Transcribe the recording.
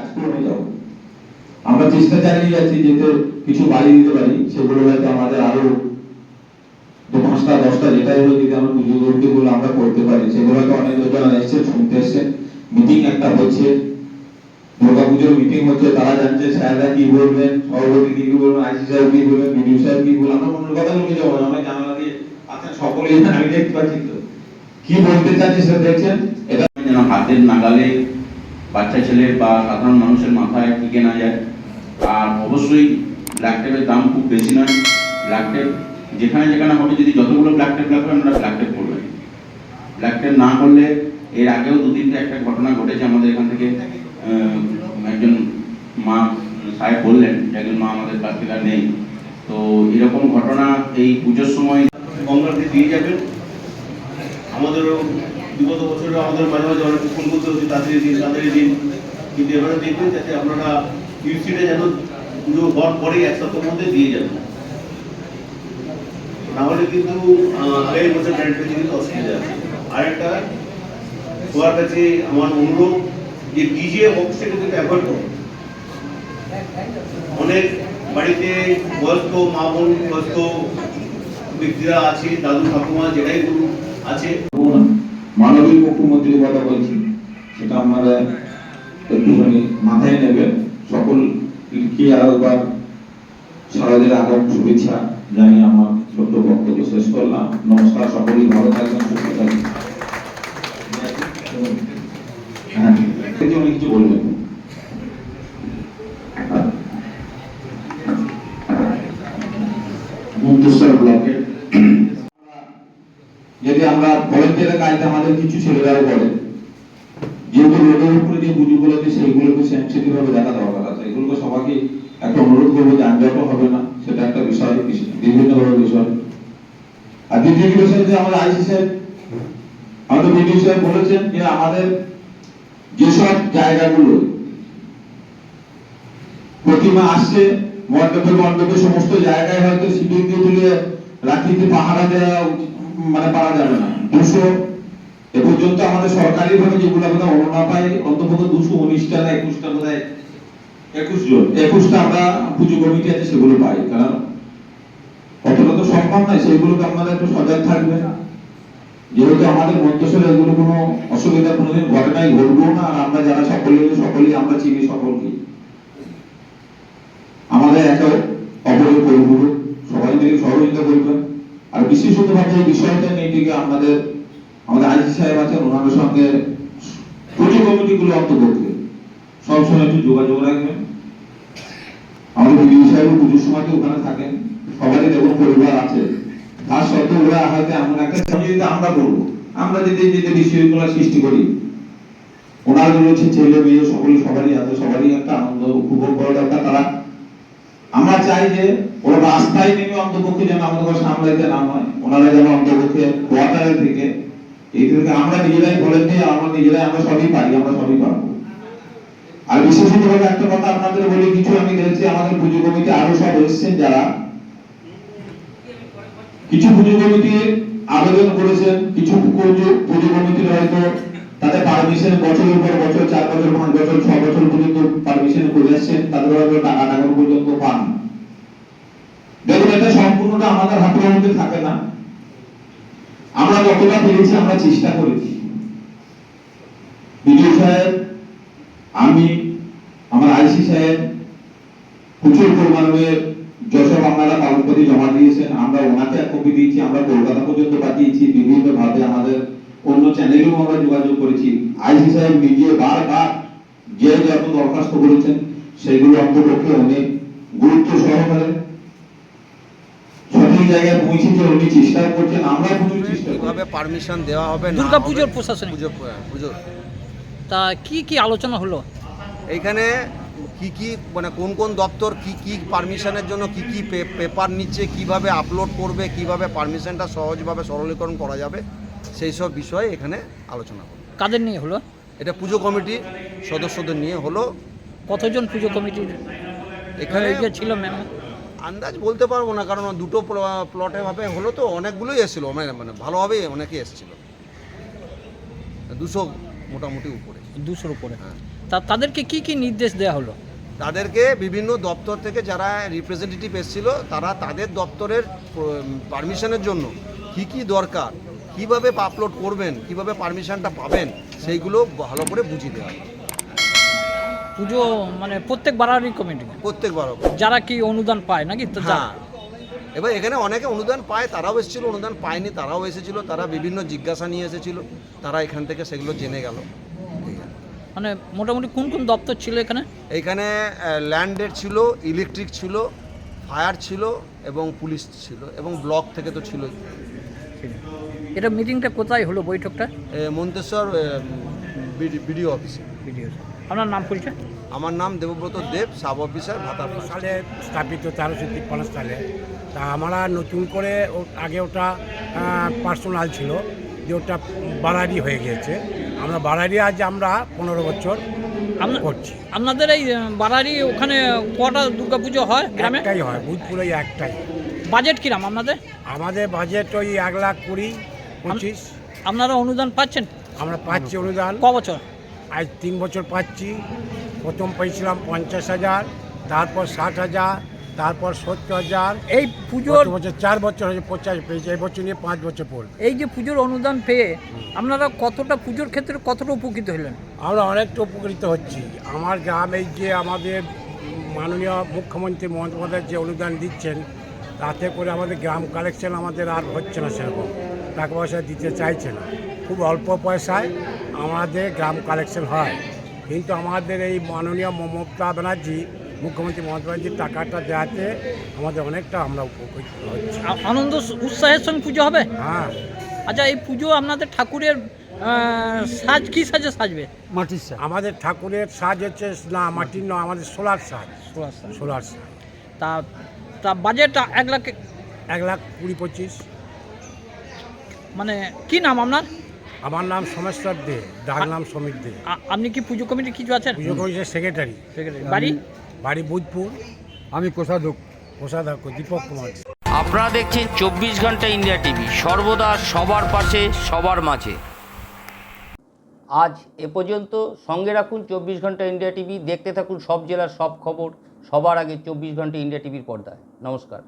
আজকে যাও আমরা চেষ্টা চালিয়ে যাচ্ছি যেতে, কিছু বাড়ি দিতে পারি। সেগুলো হয়তো আমাদের আরও পাঁচটা, দশটা যেটাই হলো যদি আমরা পুজো করতে বলে আমরা করতে পারি। সেগুলো হয়তো অনেক লোকজন এসছে, শুনতে এসছে। মিটিং একটা হচ্ছে। দুর্গা পুজোর মিটিং হচ্ছে, তারা জানছে, স্যাররা কি বলবেন, সভাপতি কি বলবেন, আইসি সাহেব কি বলবেন, বিডিও সাহেব কি বলবেন, আমরা মনের কথা বলে যাব অনেক জানালা দিয়ে আছেন সকলেই আমি দেখতে পাচ্ছি তো। কি বলতে চাচ্ছি সেটা দেখছেন? এটা যেন হাতের নাগালে বাচ্চা ছেলে বা সাধারণ মানুষের মাথায় টিকে না যায়? আর অবশ্যই ব্ল্যাক টেপের দাম খুব বেশি নয়। ব্ল্যাক টেপ যেখানে যেখানে হবে, যদি যতগুলো ব্ল্যাক টেপ লাগবে আমরা ব্ল্যাক টেপ করবেন ব্ল্যাক টেপ না করলে এর আগেও দু তিনটে একটা ঘটনা ঘটেছে আমাদের এখান থেকে। একজন মা সাহেব বললেন, একজন মা আমাদের কাছ থেকে নেই। তো এরকম ঘটনা এই পুজোর সময় গঙ্গাতে দিয়ে যাবেন। আমাদেরও বিগত বছরে আমাদের মাঝে মাঝে অনেক ফোন করতে হচ্ছে, তাড়াতাড়ি দিন তাড়াতাড়ি দিন। কিন্তু এবারে দেখবেন যাতে আপনারা ইউসিটা যেন পুজো হওয়ার পরেই এক সপ্তাহের মধ্যে দিয়ে যাবেন নাহলে কিন্তু আগামী বছর গ্যারেন্টি পেতে কিন্তু অসুবিধা আছে। আরেকটা সবার কাছে আমার অনুরোধ যে ডিজে বক্সটা কিন্তু অ্যাভয়েড করুন। অনেক বাড়িতে বয়স্ক মা বোন, বয়স্ক ব্যক্তিরা আছে, দাদু, ঠাকুমা যেটাই বলুন আছে। মানবিক মুখ্যমন্ত্রীর কথা বলছি সেটা আপনারা একটুখানি মাথায় নেবেন। সকল কি আর একবার সারাদের আগম শুভেচ্ছা জানিয়ে আমার ছোট্ট বক্তব্য শেষ করলাম। নমস্কার, সকলেই ভালো থাকবেন, সুস্থ থাকবেন। হ্যাঁ কিছু বলবেন যদি আমরা ভলেন্টিয়ারের কাজটা আমাদের কিছু ছেলেরাও করে, যেহেতু রোডের উপরে যে পুজোগুলো আছে, সেইগুলোকে সেন্সিটিভ ভাবে দেখা দরকার আছে। এগুলোকে সবাইকে একটা অনুরোধ করব যে আনজাটো হবে না, সেটা একটা বিষয় বিভিন্ন বড় বিষয়। আর দ্বিতীয় বিষয় যে আমাদের আইসি সাহেব, আমাদের বিডিও সাহেব বলেছেন যে আমাদের যেসব জায়গাগুলো প্রতিমা আসছে, মণ্ডপে মণ্ডপে সমস্ত জায়গায় হয়তো শিবির দিয়ে তুলে রাখিতে পাহারা দেওয়া মানে পারা যাবে না। দুশো এ পর্যন্ত আমাদের সরকারি ভাবে যেগুলো আমরা অনুনা পাই অন্তপক্ষে দুশো উনিশটা না একুশটা বোধ হয় একুশ জন, একুশটা আমরা পুজো কমিটি আছে সেগুলো পাই, কারণ অতটা তো সম্ভব নয়, সেগুলোকে আপনারা একটু সজাগ থাকবেন। যেহেতু আমাদের মধ্যস্থলে এগুলো কোনো অসুবিধা কোনোদিন ঘটে নাই, ঘটবেও না, আর আমরা যারা সকলে সকলেই আমরা চিনি সকলকে। আমাদের এত অপরের পরিপূরক, সবাই মিলে সহযোগিতা করবেন। আর বিশেষত ভাবে এই বিষয়টা নিয়ে দিকে আমাদের আমাদের আইসি সাহেব আছেন ওনাদের সঙ্গে পুজো কমিটিগুলো অন্তর্ভুক্ত। সবসময় একটু যোগাযোগ রাখবেন। আমাদের বিজয় সাহেব পুজোর সময় ওখানে থাকেন। সবারই দেখুন পরিবার আছে, তার সত্ত্বেও ওরা হয়তো এমন একটা সহযোগিতা আমরা করব আমরা যদি যদি বিশৃঙ্খলা সৃষ্টি করি। ওনার রয়েছে ছেলে মেয়ে সকলে সবারই আছে, সবারই একটা আনন্দ, উপভোগ করা দরকার। তারা আমরা চাই যে ওরা রাস্তায় নেমে অন্তপক্ষে যেন আমাদের সামলাইতে না হয়। ওনারা যেন অন্তপক্ষে কোয়ার্টারে থেকে এই থেকে আমরা নিজেরাই বলেন যে আমরা নিজেরাই, আমরা সবই পারি, আমরা সবই পারব। আর বিশেষত ভাবে একটা কথা আপনাদের বলি, কিছু আমি দেখছি, আমাদের পুজো কমিটি আরও সব এসেছেন যারা। কিছু পুজো কমিটি আবেদন করেছেন, কিছু পুজো কমিটির হয়তো তাদের পারমিশন বছরের পর বছর, চার বছর, পাঁচ বছর, ছ বছর পর্যন্ত পারমিশন করে আসছেন, তাদের হয়তো টাকা টাকা পর্যন্ত পান। এটা সম্পূর্ণটা আমাদের হাতের মধ্যে থাকে না। আমরা যতটা পেরেছি, আমরা চেষ্টা করেছি। বিডিও সাহেব, আমি, আমার আইসি সাহেব, প্রচুর পরিমাণে যশোর আপনারা কাগজপত্র জমা দিয়েছেন। আমরা ওনাকে এক কপি দিয়েছি, আমরা কলকাতা পর্যন্ত পাঠিয়েছি, বিভিন্ন ভাবে আমাদের অন্য চ্যানেলেও আমরা যোগাযোগ করেছি। আইসি সাহেব নিজে বারবার যে যত দরখাস্ত করেছেন, সেগুলো অন্তপক্ষে অনেক গুরুত্ব সহকারে জায়গায় পৌঁছেছে উনি চেষ্টা করছেন আমরা প্রচুর চেষ্টা করছি পারমিশন দেওয়া হবে না দুর্গা হবে, পুজোর প্রশাসনিক। পুজো পুজো তা কি কি আলোচনা হলো? এইখানে কি কি মানে কোন কোন দপ্তর কি কি পারমিশনের জন্য কি কি পেপার নিচ্ছে কীভাবে আপলোড করবে কীভাবে পারমিশনটা সহজভাবে সরলীকরণ করা যাবে সেই সব বিষয়ে এখানে আলোচনা হবে কাদের নিয়ে হলো? এটা পুজো কমিটি সদস্যদের নিয়ে হলো। কতজন পুজো কমিটির? এখানে যে ছিল ম্যাম আন্দাজ বলতে পারব না কারণ দুটো প্লটে ভাবে হলো তো অনেকগুলোই এসেছিল মানে মানে ভালোভাবেই অনেকেই এসেছিল। দুশো মোটামুটি উপরে। দুশোর উপরে। হ্যাঁ। তা তাদেরকে কি কি নির্দেশ দেওয়া হলো? তাদেরকে বিভিন্ন দপ্তর থেকে যারা রিপ্রেজেন্টেটিভ এসেছিল তারা তাদের দপ্তরের পারমিশনের জন্য কি কি দরকার কীভাবে আপলোড করবেন কীভাবে পারমিশনটা পাবেন সেইগুলো ভালো করে বুঝিয়ে দেওয়া পুজো মানে প্রত্যেক বাড়ারই কমিটি প্রত্যেক প্রত্যেকবার যারা কি অনুদান পায় নাকি? তো হ্যাঁ। এবার এখানে অনেকে অনুদান পায় তারাও এসেছিল অনুদান পায়নি তারাও এসেছিল তারা বিভিন্ন জিজ্ঞাসা নিয়ে এসেছিল তারা এখান থেকে সেগুলো জেনে গেল। মানে মোটামুটি কোন কোন দপ্তর ছিল এখানে? এইখানে ল্যান্ডের ছিল ইলেকট্রিক ছিল ফায়ার ছিল এবং পুলিশ ছিল এবং ব্লক থেকে তো ছিলই। এটা মিটিংটা কোথায় হলো বৈঠকটা? মন্তেশ্বর বিডিও অফিসে ভিডিও আপনার নাম পরিচয়? আমার নাম দেবব্রত দেব সাব অফিসার ভাতা সালে স্থাপিত তেরোশো তিপ্পান্ন সালে। তা আমরা নতুন করে ও- আগে ওটা পার্সোনাল ছিল যে ওটা বাড়ারি হয়ে গিয়েছে। আমরা বাড়ারি আজ আমরা পনেরো বছর করছি। আপনাদের এই আহ, বাড়ারই ওখানে কটা দুর্গা পুজো হয় গ্রামে? একটাই হয় বুধপুরে একটাই। বাজেট কিরাম আপনাদের? আমাদের বাজেট ওই এক লাখ কুড়ি পঁচিশ। আপনারা অনুদান পাচ্ছেন? আমরা পাচ্ছি অনুদান। ক বছর? আজ তিন বছর পাচ্ছি। প্রথম পেয়েছিলাম পঞ্চাশ হাজার তারপর ষাট হাজার তারপর সত্তর হাজার। এই পুজোর বছর চার বছর হয়েছে পঁচাশ পেয়েছে এই বছর নিয়ে পাঁচ বছর পড়বে। এই যে পুজোর অনুদান পেয়ে আপনারা কতটা পুজোর ক্ষেত্রে কতটা উপকৃত হলেন? আমরা অনেকটা উপকৃত হচ্ছি। আমার গ্রাম এই যে আমাদের মাননীয় মুখ্যমন্ত্রী মমতা বন্দ্যোপাধ্যায় যে অনুদান দিচ্ছেন তাতে করে আমাদের গ্রাম কালেকশন আমাদের আর হচ্ছে না সেরকম। টাকা পয়সা দিতে চাইছে না। খুব অল্প পয়সায় আমাদের গ্রাম কালেকশন হয়। কিন্তু আমাদের এই মাননীয় মমতা ব্যানার্জি মুখ্যমন্ত্রী মমতা ব্যানার্জির টাকাটা দেওয়াতে আমাদের অনেকটা আমরা উপকৃত হচ্ছি। আনন্দ উৎসাহের সঙ্গে পুজো হবে? হ্যাঁ। আচ্ছা এই পুজো আপনাদের ঠাকুরের সাজ কি সাজে সাজবে? মাটির সাজ। আমাদের ঠাকুরের সাজ হচ্ছে না মাটির নয় আমাদের সোলার সাজ। সোলার সাজ। তা তা বাজেট এক লাখ এক লাখ কুড়ি পঁচিশ। মানে কি নাম আপনার? আমার নাম সোমেশ্বর দে ডাক নাম সমীর দে। আপনি কি পুজো কমিটি কিছু আছেন? পুজো কমিটির সেক্রেটারি বাড়ি? বাড়ি বুধপুর। আমি কোষাধ্যক্ষ। কোষাধ্যক্ষ দীপক কুমার আপনারা দেখছেন চব্বিশ ঘণ্টা ইন্ডিয়া টিভি। সর্বদা সবার পাশে সবার মাঝে। আজ এ পর্যন্ত সঙ্গে রাখুন চব্বিশ ঘণ্টা ইন্ডিয়া টিভি। দেখতে থাকুন সব জেলার সব খবর। সবার আগে চব্বিশ ঘণ্টা ইন্ডিয়া টিভির পর্দায়। নমস্কার।